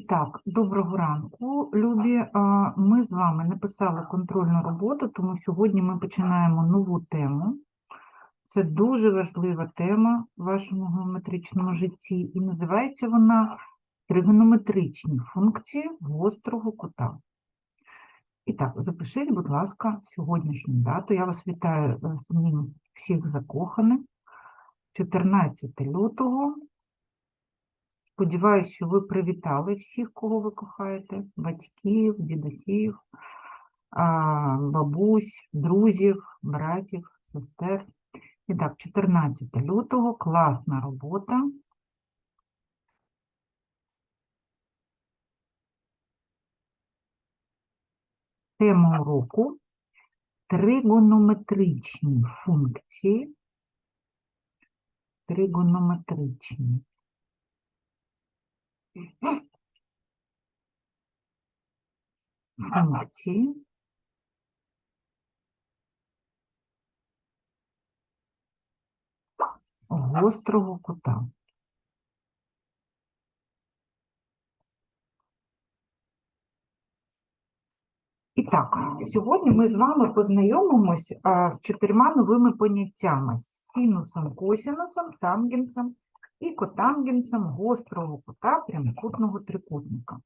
так, доброго ранку, любі. Ми з вами написали контрольну роботу, тому сьогодні ми починаємо нову тему. Це дуже важлива тема в вашому геометричному житті, і називається вона тригонометричні функції гострого кута. І так, запишіть, будь ласка, сьогоднішню дату. Я вас вітаю е, з Днем всіх закоханих. 14 лютого. Сподіваюсь, що ви привітали всіх, кого ви кохаєте, батьків, дідусів, бабусь, друзів, братів, сестер. І так, 14 лютого, класна робота. Тема уроку тригонометричні функції. Тригонометричні. Функції гострого кута. І так, сьогодні ми з вами познайомимось з чотирма новими поняттями: синусом, косинусом, тангенсом і котангенсом гострого кута прямокутного трикутника.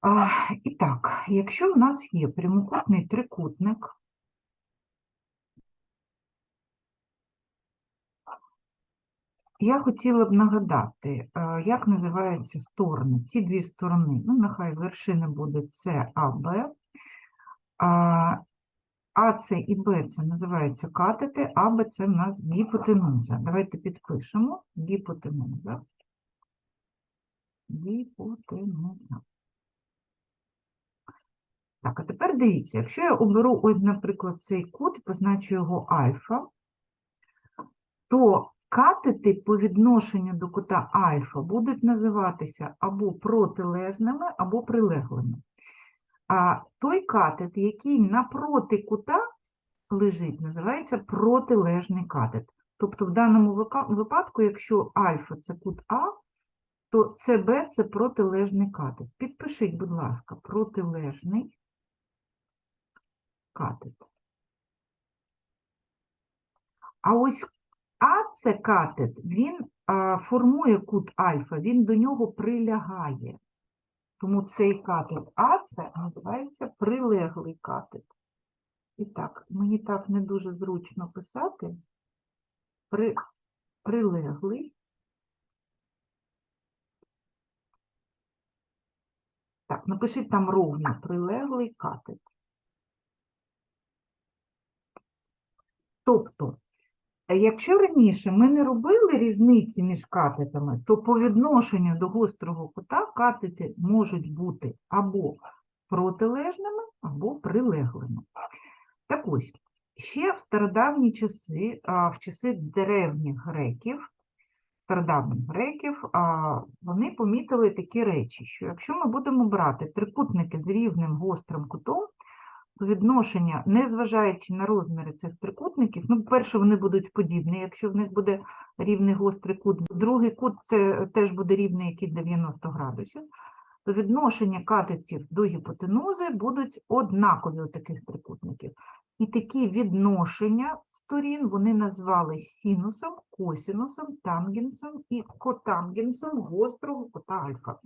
А, і так, якщо в нас є прямокутний трикутник, я хотіла б нагадати, як називаються сторони, ці дві сторони. Ну, нехай вершина буде С, А, Б. АС і Б це називаються катети, а Б це в нас гіпотенуза. Давайте підпишемо гіпотенуза. Гіпотенуза. Так, а тепер дивіться, якщо я оберу, ось, наприклад, цей кут і позначу його альфа, то катети по відношенню до кута альфа будуть називатися або протилежними, або прилеглими. А той катет, який напроти кута лежить, називається протилежний катет. Тобто в даному випадку, якщо альфа це кут А, то СБ це протилежний катет. Підпишіть, будь ласка, протилежний катет. А ось А це катет, він формує кут альфа, він до нього прилягає. Тому цей катет А це називається прилеглий катет. І так, мені так не дуже зручно писати. При, прилеглий. Так, напишіть там ровно прилеглий катет. Тобто, якщо раніше ми не робили різниці між катетами, то по відношенню до гострого кута катети можуть бути або протилежними, або прилеглими. Так ось, ще в стародавні часи, в часи древніх греків, стародавніх греків, вони помітили такі речі, що якщо ми будемо брати трикутники з рівним гострим кутом, то відношення, незважаючи на розміри цих трикутників, ну, по-перше, вони будуть подібні, якщо в них буде рівний гострий кут, другий кут це теж буде рівний, який 90 градусів, то відношення катетів до гіпотенузи будуть однакові у таких трикутників. І такі відношення сторін вони назвали синусом, косинусом, тангенсом і котангенсом гострого кута альфа.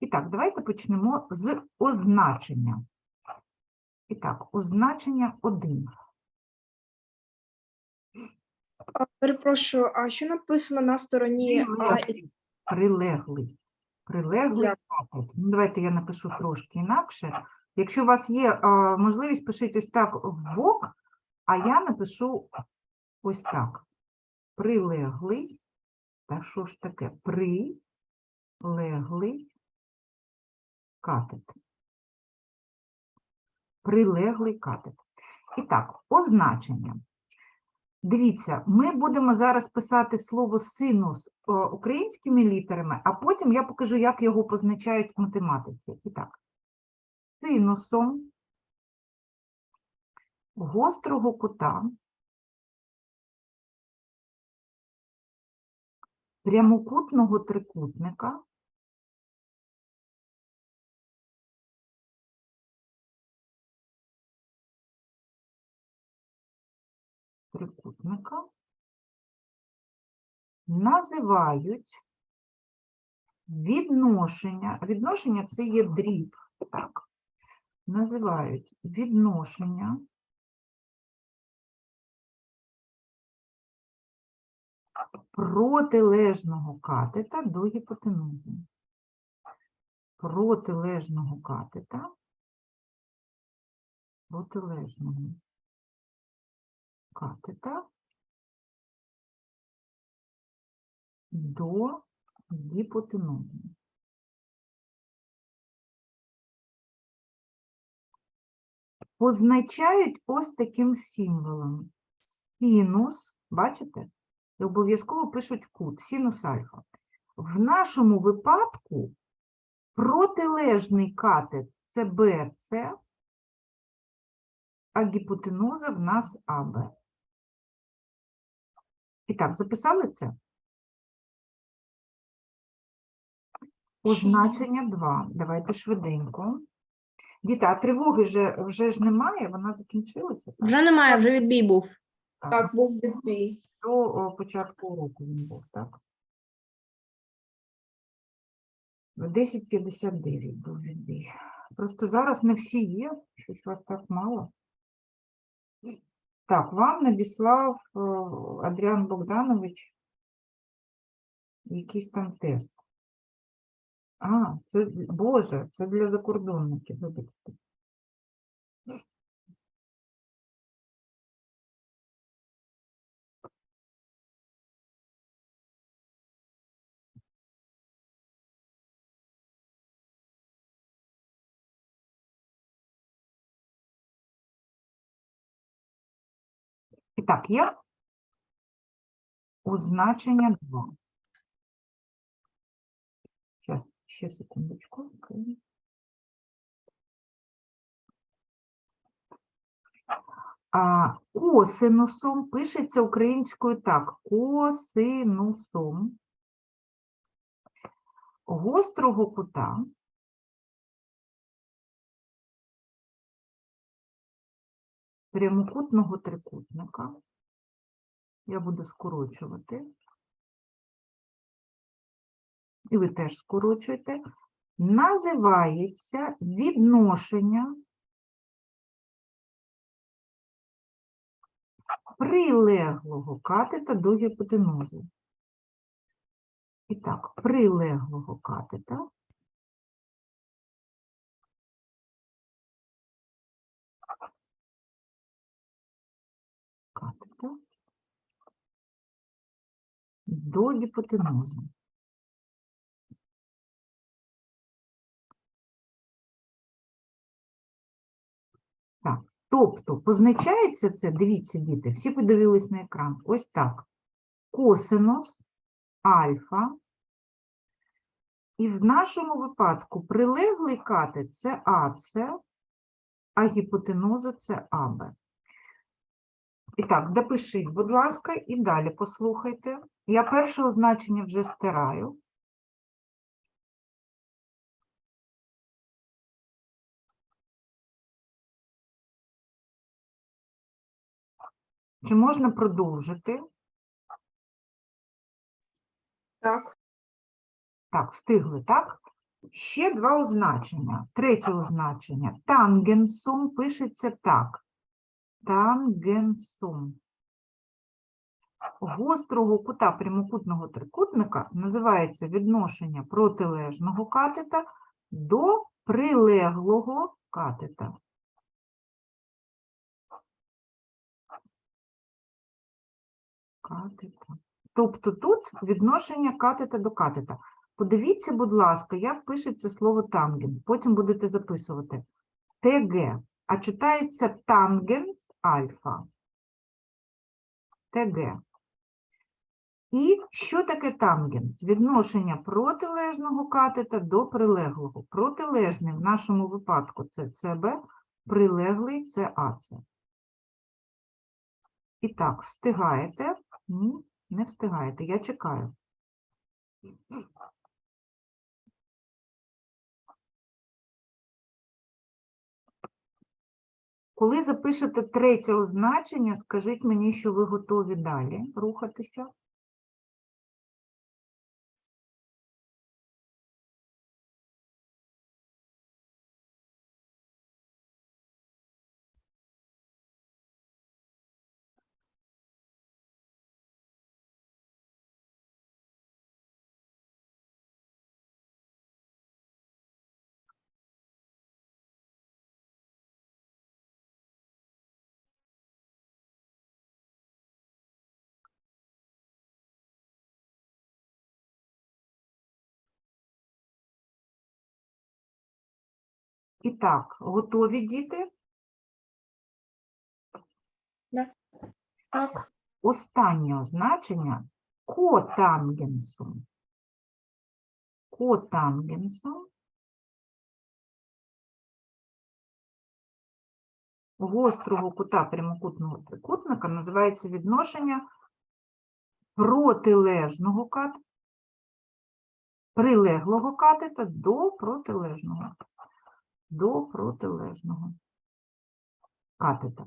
І так, давайте почнемо з означення. І так, означення 1. А, Перепрошую, а що написано на стороні А і Прилеглий. Прилеглий. Прилеглий Я- Ну, давайте я напишу трошки інакше. Якщо у вас є а, можливість, пишіть ось так в бок, а я напишу ось так. Прилеглий. Та що ж таке? Прилеглий катет. Прилеглий катет. І так, означення. Дивіться, ми будемо зараз писати слово синус е, українськими літерами, а потім я покажу, як його позначають в математиці. І так, синусом гострого кута прямокутного трикутника трикутника називають відношення, відношення це є дріб, так, називають відношення протилежного катета до гіпотенузи. Протилежного катета протилежного катета до гіпотенузи. Позначають ось таким символом. Синус, бачите? І обов'язково пишуть кут, синус альфа. В нашому випадку протилежний катет це BC, а гіпотенуза в нас АБ. І так, записали це? Означення 2. Давайте швиденько. Діти, а тривоги вже, вже ж немає, вона закінчилася. так? Вже немає, вже відбій був. Так, був відбій. До о, початку року він був, так? 10.59 був відбій. Просто зараз не всі є, щось вас так мало. Так, вам надіслав е, Адріан Богданович якийсь там тест. А, це, Боже, це для закордонників, вибачте. І так, є означення 2. Зараз, ще секундочку. окей. А косинусом пишеться українською так. Косинусом гострого кута прямокутного трикутника. Я буду скорочувати. І ви теж скорочуєте. Називається відношення прилеглого катета до гіпотенузи. І так, прилеглого катета до гіпотенузи. Так, тобто позначається це, дивіться, діти, всі подивились на екран. Ось так. Косинус альфа. І в нашому випадку прилеглий катет це АЦ, а гіпотенуза це АБ. І так, допишіть, будь ласка, і далі послухайте. Я перше означення вже стираю. Чи можна продовжити? Так, Так, встигли, так? Ще два означення. Третє означення. Тангенсум пишеться так. Тангенсум. Гострого кута прямокутного трикутника називається відношення протилежного катета до прилеглого катета. Катета. Тобто тут відношення катета до катета. Подивіться, будь ласка, як пишеться слово танген. Потім будете записувати. ТГ. А читається тангенс альфа. ТГ. І що таке тангенс? Відношення протилежного катета до прилеглого. Протилежний в нашому випадку це ЦБ, прилеглий це АЦ. І так, встигаєте? Ні, не встигаєте. Я чекаю. Коли запишете третє означення, скажіть мені, що ви готові далі рухатися. І так, готові діти? Так. Останнє означення котангенсум. Котангенсум гострого кута прямокутного трикутника називається відношення протилежного кат, прилеглого катета до протилежного. До протилежного катета.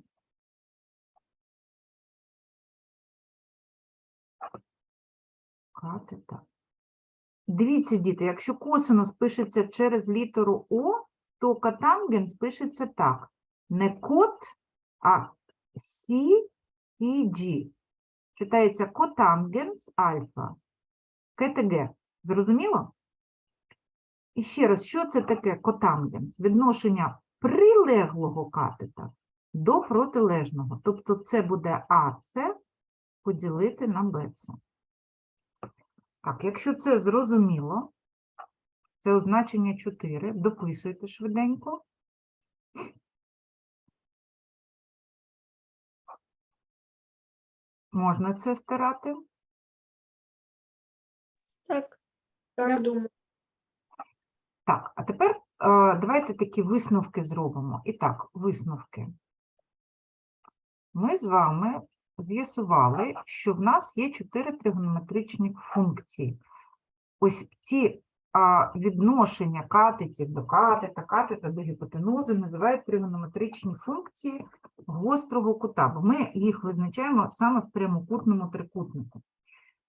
Катета. Дивіться, діти, якщо косинус пишеться через літеру О, то катангенс пишеться так. Не кот, а Сі і Джі. Читається котангенс альфа. КТГ. Зрозуміло? І ще раз, що це таке котангенс? Відношення прилеглого катета до протилежного. Тобто це буде АС поділити на БЦ. Так, якщо це зрозуміло, це означення 4, дописуйте швиденько. Можна це стирати? Так. Так, думаю. Так, а тепер е, давайте такі висновки зробимо. І так, висновки. Ми з вами з'ясували, що в нас є чотири тригонометричні функції. Ось ці а, відношення катетів до катета, катета до гіпотенузи називають тригонометричні функції гострого кута, бо ми їх визначаємо саме в прямокутному трикутнику.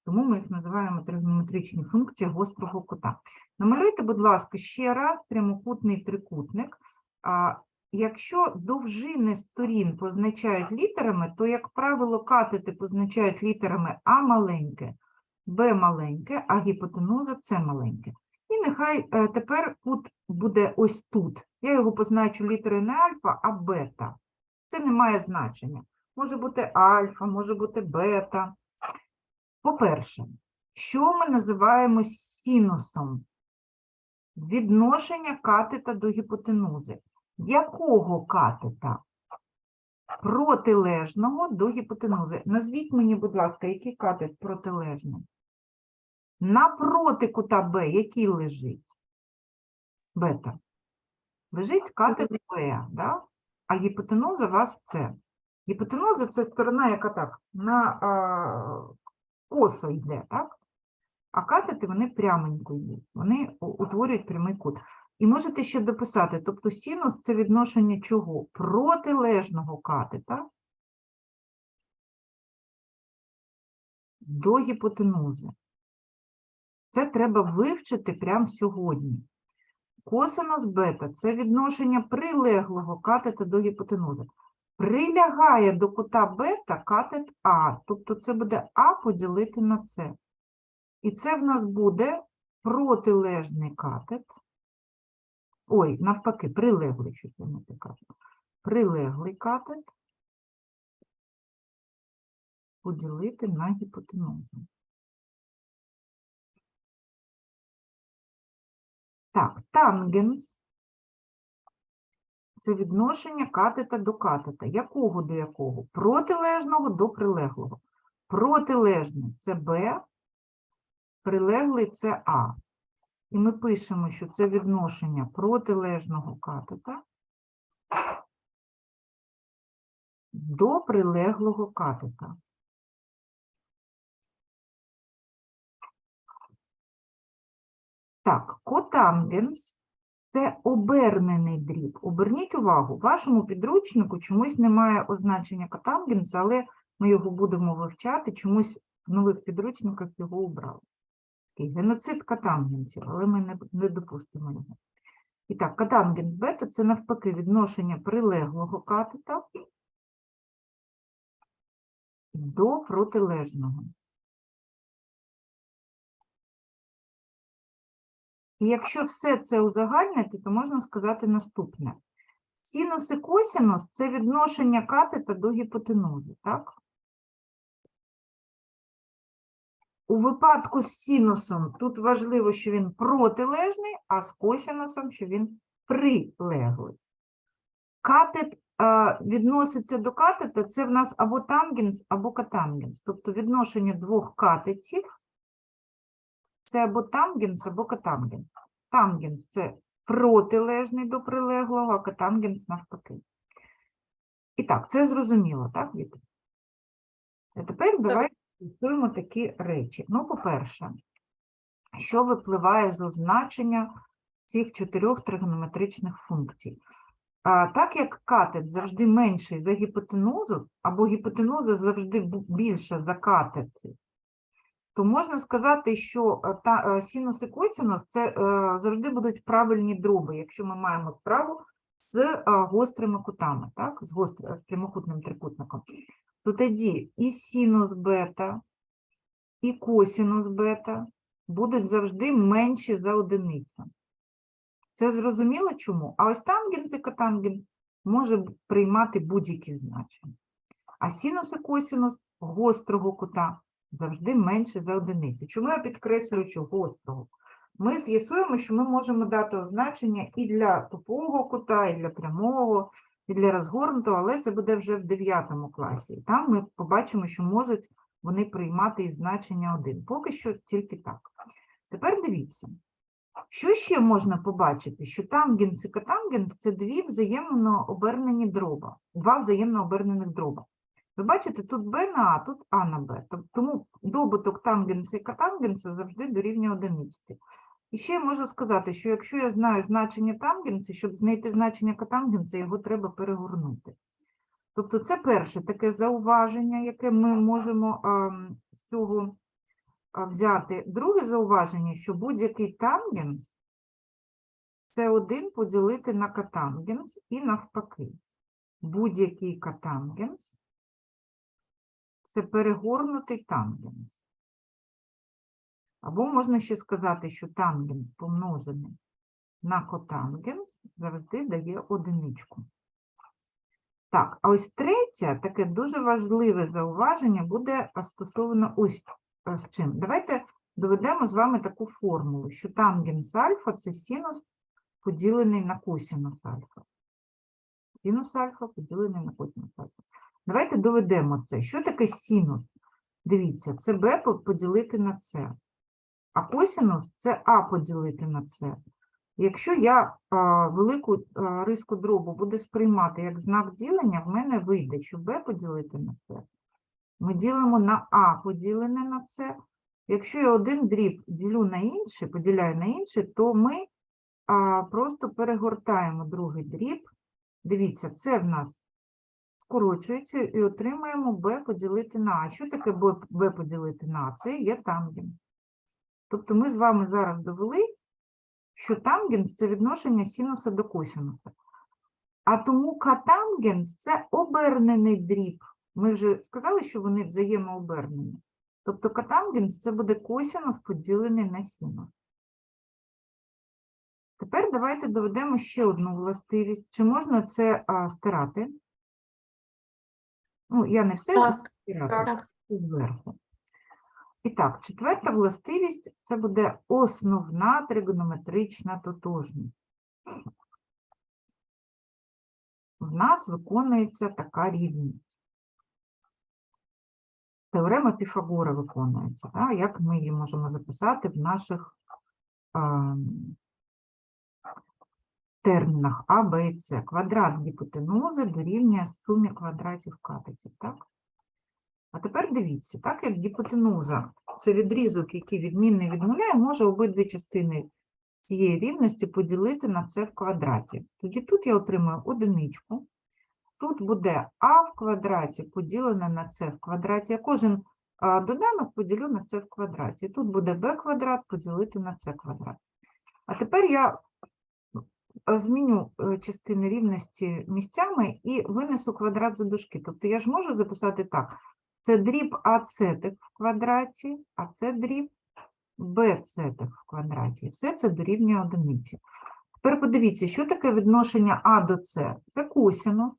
Тому ми їх називаємо тригонометричні функції гострого кута. Намалюйте, будь ласка, ще раз прямокутний трикутник. А, якщо довжини сторін позначають літерами, то, як правило, катети позначають літерами А маленьке, Б маленьке, а гіпотенуза С маленьке. І нехай е, тепер кут буде ось тут. Я його позначу літерою не альфа, а бета. Це не має значення. Може бути альфа, може бути бета. По-перше, що ми називаємо синусом? Відношення катета до гіпотенузи. Якого катета? Протилежного до гіпотенузи. Назвіть мені, будь ласка, який катет протилежний? Напроти кута Б, який лежить? Бета. Лежить катет Б, да? а гіпотенуза у вас С. Гіпотенуза – це сторона, яка так, на косо йде, так? А катети вони пряменько йдуть, вони утворюють прямий кут. І можете ще дописати, тобто синус – це відношення чого? Протилежного катета до гіпотенузи. Це треба вивчити прямо сьогодні. Косинус бета – це відношення прилеглого катета до гіпотенузи. Прилягає до кута бета катет А, тобто це буде А поділити на С. І це в нас буде протилежний катет. Ой, навпаки, прилеглий, що я не кажу. Прилеглий катет поділити на гіпотенузу. Так, тангенс – це відношення катета до катета. Якого до якого? Протилежного до прилеглого. Протилежний – це Б, прилеглий – це А. І ми пишемо, що це відношення протилежного катета до прилеглого катета. Так, котангенс Це обернений дріб. Оберніть увагу, в вашому підручнику чомусь немає означення катангенса, але ми його будемо вивчати, чомусь в нових підручниках його обрали. Геноцид катангенсів, але ми не, не допустимо його. І так, катангенс бета – це навпаки відношення прилеглого катета до протилежного. І якщо все це узагальнити, то можна сказати наступне. Синус і косинус – це відношення катета до гіпотенузи, так? У випадку з синусом тут важливо, що він протилежний, а з косинусом, що він прилеглий. Катет е, відноситься до катета, це в нас або тангенс, або катангенс. Тобто відношення двох катетів це або тангенс, або катангенс. Тангенс – це протилежний до прилеглого, а катангенс навпаки. І так, це зрозуміло, так, діти? А тепер давайте з'ясуємо такі речі. Ну, по-перше, що випливає з означення цих чотирьох тригонометричних функцій? А, так як катет завжди менший за гіпотенузу, або гіпотенуза завжди більша за катет, то можна сказати, що е, та, е, синус і косинус це е, завжди будуть правильні дроби, якщо ми маємо справу з гострими кутами, так? з, гостр... з прямокутним трикутником. То тоді і синус бета, і косинус бета будуть завжди менші за одиницю. Це зрозуміло чому? А ось тангенс і котангенс може приймати будь-які значення. А синус і косинус гострого кута завжди менше за одиницю. Чому я підкреслюю, що гострого? Ми з'ясуємо, що ми можемо дати означення і для тупого кута, і для прямого, і для розгорнутого, але це буде вже в 9 класі. Там ми побачимо, що можуть вони приймати і значення 1. Поки що тільки так. Тепер дивіться. Що ще можна побачити? Що тангенс і котангенс – це дві взаємно обернені дроба, два взаємно обернених дроба. Ви бачите, тут b на А, тут А на Б. Тому добуток тангенса і котангенса завжди дорівнює одиниці. І ще я можу сказати, що якщо я знаю значення тангенса, щоб знайти значення котангенса, його треба перегорнути. Тобто це перше таке зауваження, яке ми можемо ем, з цього взяти. Друге зауваження, що будь-який тангенс це 1 поділити на котангенс і навпаки. Будь-який котангенс це перегорнутий тангенс. Або можна ще сказати, що тангенс помножений на котангенс завжди дає одиничку. Так, а ось третє, таке дуже важливе зауваження буде стосовно ось з чим. Давайте доведемо з вами таку формулу, що тангенс альфа – це синус поділений на косинус альфа. Синус альфа поділений на косинус альфа. Давайте доведемо це. Що таке синус? Дивіться, це b поділити на c. А косинус – це а поділити на c. Якщо я а, велику а, риску дробу буду сприймати як знак ділення, в мене вийде, що b поділити на c. Ми ділимо на а поділене на c. Якщо я один дріб ділю на інший, поділяю на інший, то ми а, просто перегортаємо другий дріб. Дивіться, це в нас скорочується і отримаємо b поділити на а. Що таке b поділити на а? Це є тангенс. Тобто ми з вами зараз довели, що тангенс – це відношення синуса до косинуса. А тому катангенс – це обернений дріб. Ми вже сказали, що вони взаємообернені. Тобто катангенс – це буде косинус поділений на синус. Тепер давайте доведемо ще одну властивість. Чи можна це а, стирати? Ну, я не все Так, зверху. І так, четверта властивість – це буде основна тригонометрична тотожність. В нас виконується така рівність. Теорема Піфагора виконується. Так? Як ми її можемо записати в наших ем, термінах А, Б і С. Квадрат гіпотенузи дорівнює сумі квадратів катетів. Так? А тепер дивіться, так як гіпотенуза – це відрізок, який відмінний від нуля, може обидві частини цієї рівності поділити на це в квадраті. Тоді тут я отримую одиничку. Тут буде а в квадраті поділене на це в квадраті. Я кожен доданок поділю на це в квадраті. Тут буде b квадрат поділити на це квадрат. А тепер я зміню е, частини рівності місцями і винесу квадрат за дужки. Тобто я ж можу записати так. Це дріб АЦ в квадраті, а це дріб БЦ в квадраті. Все це дорівнює одиниці. Тепер подивіться, що таке відношення А до С? Це косінус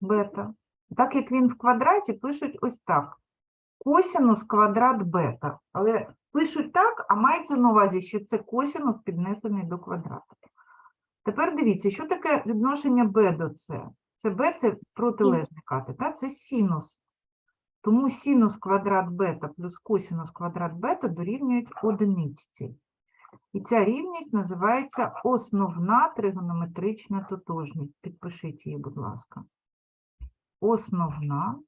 бета. Так як він в квадраті, пишуть ось так. Косінус квадрат бета. Але пишуть так, а мається на увазі, що це косінус піднесений до квадрата. Тепер дивіться, що таке відношення b до c? Це b – це протилежний катет, це синус. Тому синус квадрат бета плюс косинус квадрат бета дорівнюють одиничці. І ця рівність називається основна тригонометрична тотожність. Підпишіть її, будь ласка. Основна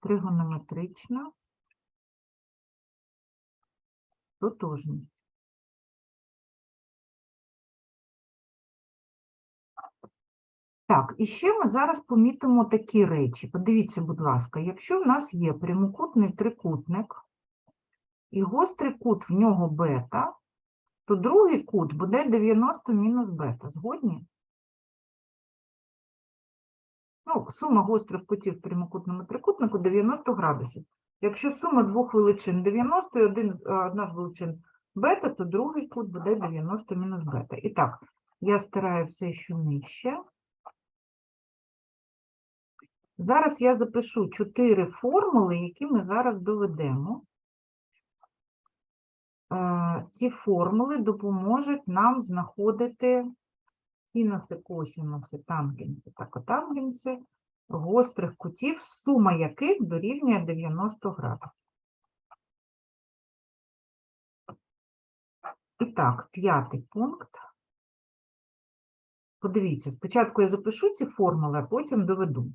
тригонометрична тотожність. Так, і ще ми зараз помітимо такі речі. Подивіться, будь ласка, якщо в нас є прямокутний трикутник і гострий кут в нього бета, то другий кут буде 90 мінус бета. Згодні? Ну, сума гострих кутів в прямокутному трикутнику 90 градусів. Якщо сума двох величин 90 і один, одна з величин бета, то другий кут буде 90 мінус бета. І так, я стираю все, що нижче. Зараз я запишу чотири формули, які ми зараз доведемо. Е, Ці формули допоможуть нам знаходити синуси, косинуси, тангенси та котангенси гострих кутів, сума яких дорівнює 90 градусів. І так, п'ятий пункт. Подивіться, спочатку я запишу ці формули, а потім доведу.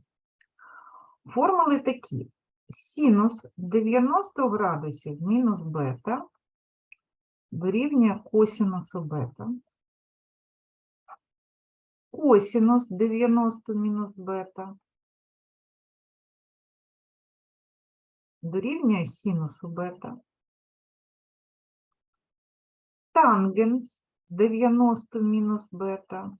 Формули такі. Синус 90 градусів мінус бета дорівнює косинусу бета. Косинус 90 мінус бета дорівнює синусу бета. Тангенс 90 мінус бета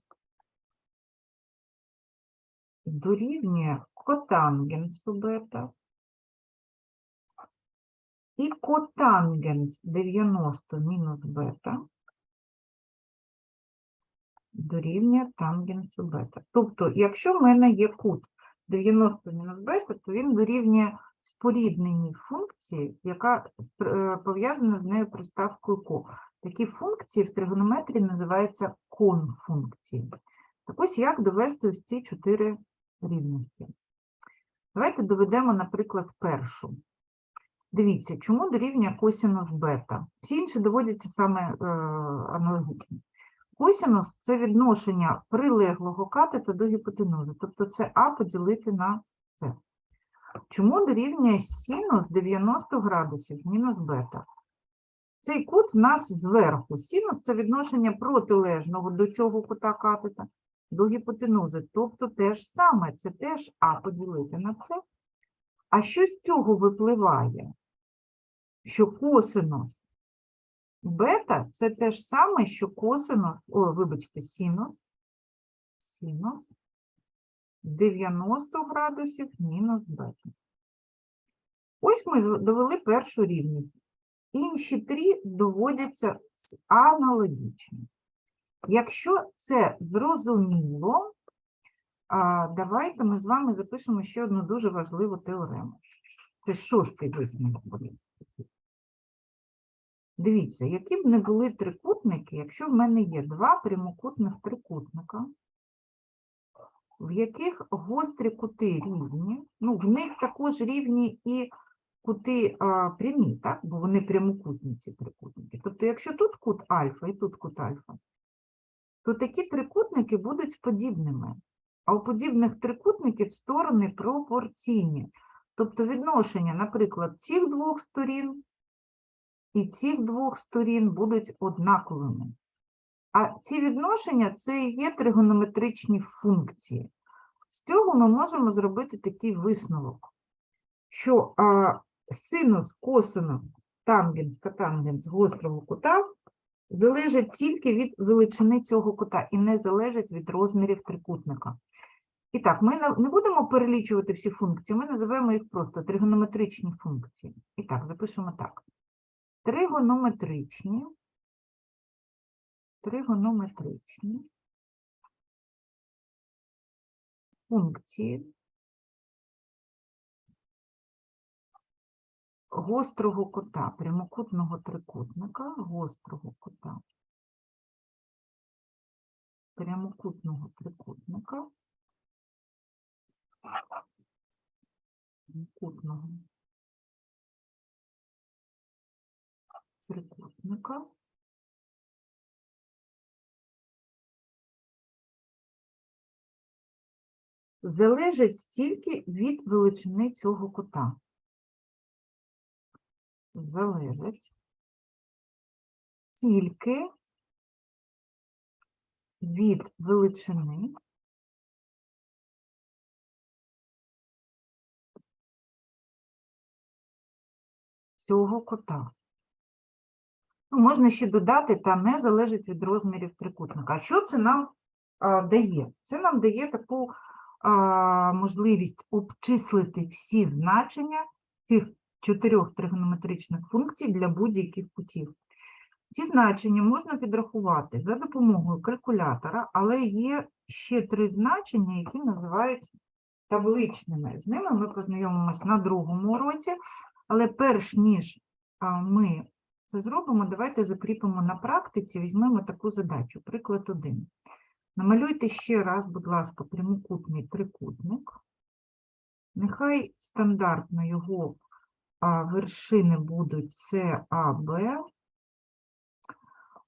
дорівнює котангенсу бета. І котангенс 90 мінус бета дорівнює тангенсу бета. Тобто, якщо в мене є кут 90 мінус бета, то він дорівнює спорідненій функції, яка е, пов'язана з нею приставкою ко. Такі функції в тригонометрії називаються конфункції. Так ось як довести ось ці чотири рівності. Давайте доведемо, наприклад, першу. Дивіться, чому дорівнює косинус бета? Всі інші доводяться саме е, аналогічно. Косинус – це відношення прилеглого катета до гіпотенузи, тобто це А поділити на С. Чому дорівнює синус 90 градусів мінус бета? Цей кут в нас зверху. Синус – це відношення протилежного до цього кута катета до гіпотенузи. Тобто те ж саме, це теж А поділити на С. А що з цього випливає? Що косинус бета це те ж саме, що косинус, о, вибачте, синус, синус 90 градусів мінус бета. Ось ми довели першу рівність. Інші три доводяться аналогічно. Якщо це зрозуміло, давайте ми з вами запишемо ще одну дуже важливу теорему. Це шостий висновок буде. Дивіться, які б не були трикутники, якщо в мене є два прямокутних трикутника, в яких гострі кути рівні, ну, в них також рівні і кути а, прямі, так? бо вони прямокутні ці трикутники. Тобто, якщо тут кут альфа і тут кут альфа, то такі трикутники будуть подібними. А у подібних трикутників сторони пропорційні. Тобто відношення, наприклад, цих двох сторін і цих двох сторін будуть однаковими. А ці відношення це і є тригонометричні функції. З цього ми можемо зробити такий висновок, що синус, косинус, тангенс, котангенс гострого кута залежать тільки від величини цього кута і не залежать від розмірів трикутника. І так, ми не будемо перелічувати всі функції, ми називаємо їх просто тригонометричні функції. І так, запишемо так. Тригонометричні, тригонометричні функції гострого кута, прямокутного трикутника, гострого кута, прямокутного трикутника, прямокутного трикутника, залежить тільки від величини цього кута. Залежить тільки від величини цього кота. Ну, можна ще додати, та не залежить від розмірів трикутника. А що це нам а, дає? Це нам дає таку а, можливість обчислити всі значення цих чотирьох тригонометричних функцій для будь-яких кутів. Ці значення можна підрахувати за допомогою калькулятора, але є ще три значення, які називають табличними. З ними ми познайомимося на другому уроці, але перш ніж ми це зробимо, давайте закріпимо на практиці, візьмемо таку задачу. Приклад 1. Намалюйте ще раз, будь ласка, прямокутний трикутник. Нехай стандартно його а, вершини будуть С, А, Б.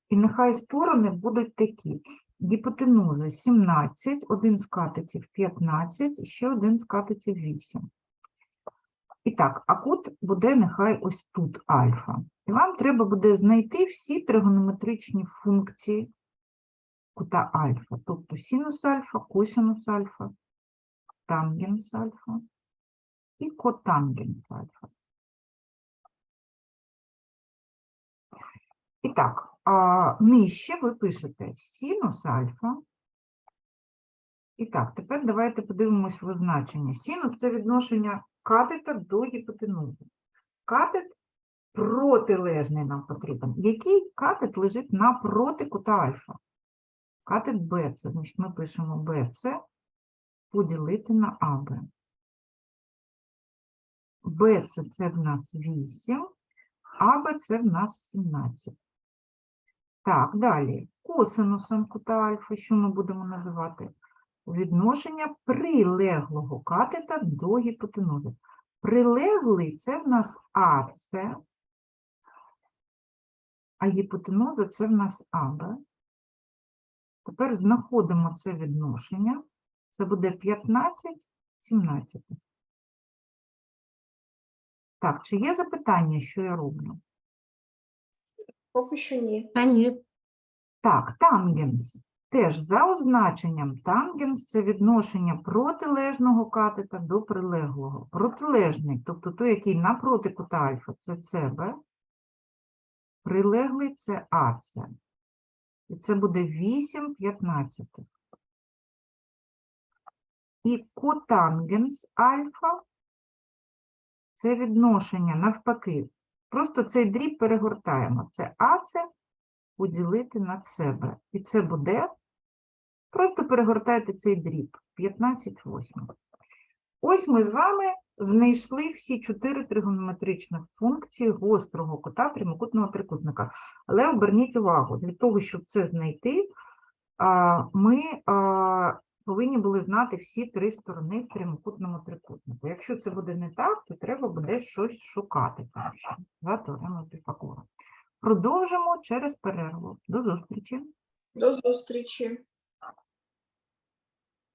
І нехай сторони будуть такі. Гіпотенуза 17, один з катетів 15, ще один з катетів 8. І так, а кут буде нехай ось тут альфа. І вам треба буде знайти всі тригонометричні функції кута альфа, тобто синус альфа, косинус альфа, тангенс альфа і котангенс альфа. І так, нижче ви пишете синус альфа. І так, тепер давайте подивимось в означення. Синус – це відношення катета до гіпотенузи. Катет протилежний нам потрібен. Який катет лежить напроти кута альфа? Катет БЦ. Значить, ми пишемо БЦ поділити на АБ. БЦ – це в нас 8, АБ – це в нас 17. Так, далі. Косинусом кута альфа, що ми будемо називати? Відношення прилеглого катета до гіпотенузи. Прилеглий – це в нас АЦ, а гіпотенуза – це в нас АБ. Тепер знаходимо це відношення. Це буде 15, 17. Так, чи є запитання, що я роблю? Поки що ні. Та ні. Так, тангенс. Теж за означенням тангенс – це відношення протилежного катета до прилеглого. Протилежний, тобто той, який напроти кута альфа, це СБ. Прилеглий – це АЦ. І це буде 8 15. І котангенс альфа – це відношення навпаки. Просто цей дріб перегортаємо. Це АЦ поділити на себе. І це буде, просто перегортайте цей дріб, 15 восьмих. Ось ми з вами знайшли всі чотири тригонометричних функції гострого кута прямокутного трикутника. Але оберніть увагу, для того, щоб це знайти, ми повинні були знати всі три сторони в прямокутному трикутнику. Якщо це буде не так, то треба буде щось шукати перше за теоремою Піфагора. Продовжимо через перерву. До зустрічі. До зустрічі.